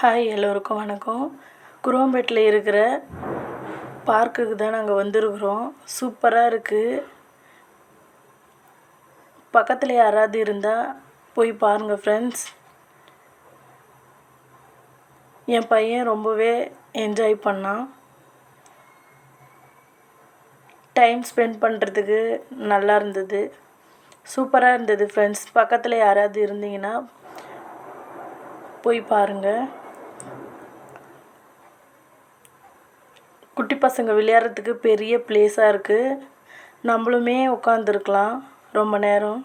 Hi எல்லோருக்கும் வணக்கம். குரோம்பேட்டில் இருக்கிற பார்க்குக்கு தான் நாங்கள் வந்திருக்கிறோம். சூப்பராக இருக்குது பக்கத்தில் யாராவது இருந்தால் போய் பாருங்கள் ஃப்ரெண்ட்ஸ் என் பையன் ரொம்பவே என்ஜாய் பண்ணான். டைம் ஸ்பெண்ட் பண்ணுறதுக்கு நல்லா இருந்தது. சூப்பராக இருந்தது ஃப்ரெண்ட்ஸ் பக்கத்தில் யாராவது இருந்தீங்கன்னா போய் பாருங்கள் குட்டி பசங்க விளையாடுறதுக்கு பெரிய ப்ளேஸாக இருக்குது நம்மளுமே உட்காந்துருக்கலாம் ரொம்ப நேரம்.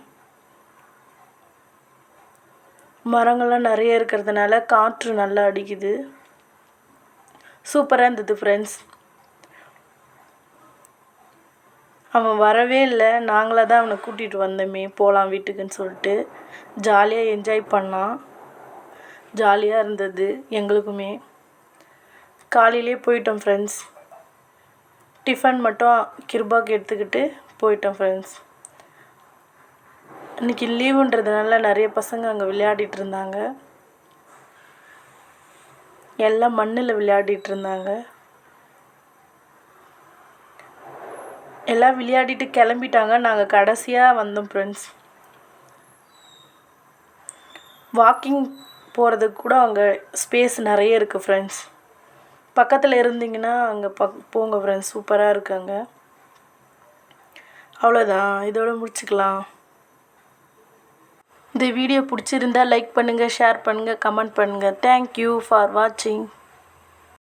மரங்கள்லாம் நிறைய இருக்கிறதுனால காற்று நல்லா அடிக்குது. சூப்பராக இருந்தது ஃப்ரெண்ட்ஸ் அவன் வரவே இல்லை. நாங்களாக தான் அவனை கூட்டிகிட்டு வந்தோமே. போகலாம் வீட்டுக்குன்னு சொல்லிட்டு. ஜாலியாக என்ஜாய் பண்ணான். ஜாலியாக இருந்தது எங்களுக்குமே. காலையிலே போயிட்டோம் ஃப்ரெண்ட்ஸ் டிஃபன் மட்டும் கிருபாக்கு எடுத்துக்கிட்டு போயிட்டோம் ஃப்ரெண்ட்ஸ் இன்றைக்கி லீவுன்றதுனால நிறைய பசங்க அங்கே விளையாடிட்டு இருந்தாங்க. எல்லாம் மண்ணில் விளையாடிட்டு இருந்தாங்க. எல்லாம் விளையாடிட்டு கிளம்பிட்டாங்க. நாங்கள் கடைசியாக வந்தோம் ஃப்ரெண்ட்ஸ் வாக்கிங் போகிறதுக்கு கூட அங்கே ஸ்பேஸ் நிறைய இருக்குது ஃப்ரெண்ட்ஸ் பக்கத்தில் இருந்தீங்கன்னா அங்கே பக் போங்க ஃப்ரெண்ட்ஸ் சூப்பராக இருக்குது அங்கே அவ்வளோதான் இதோட முடிச்சுக்கலாம். இந்த வீடியோ பிடிச்சிருந்தா லைக் பண்ணுங்கள் ஷேர் பண்ணுங்கள் கமெண்ட் பண்ணுங்கள் தேங்க்யூ ஃபார் வாட்சிங்